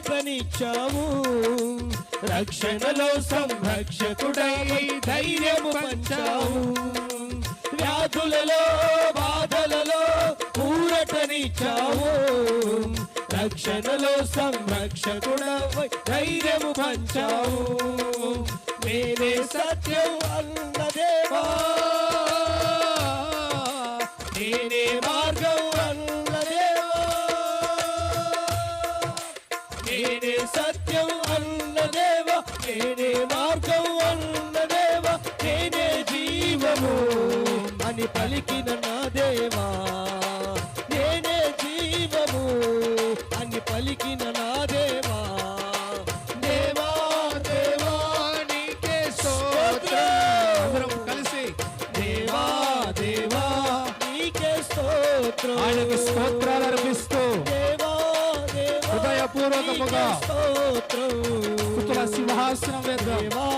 ఊరటనిచ్చావు రక్షణలో సంరక్షకుడై ధైర్యము పంచావు. వ్యాధులలో బాధలలో ఊరటనిచ్చావు. రక్షణలో సంరక్షకుడై ధైర్యము పంచావు. నేనే సత్యం అన్నదేవా. నేనే మార్గం అన్నదేవా నేనే సత్యం అన్న దేవ నేనే మార్గం అన్న దేవ నేనే జీవము అని పలికిన నా దేవా. నేనే జీవము అని పలికిన నా దేవా. దేవా దేవా నీకే స్తోత్రం. కలిసి దేవా దేవా నీకే స్తోత్రం. ఆయనకు స్తోత్రం. స్తోత్రం. స్తుతుల సింహాసనం వేద్దాం.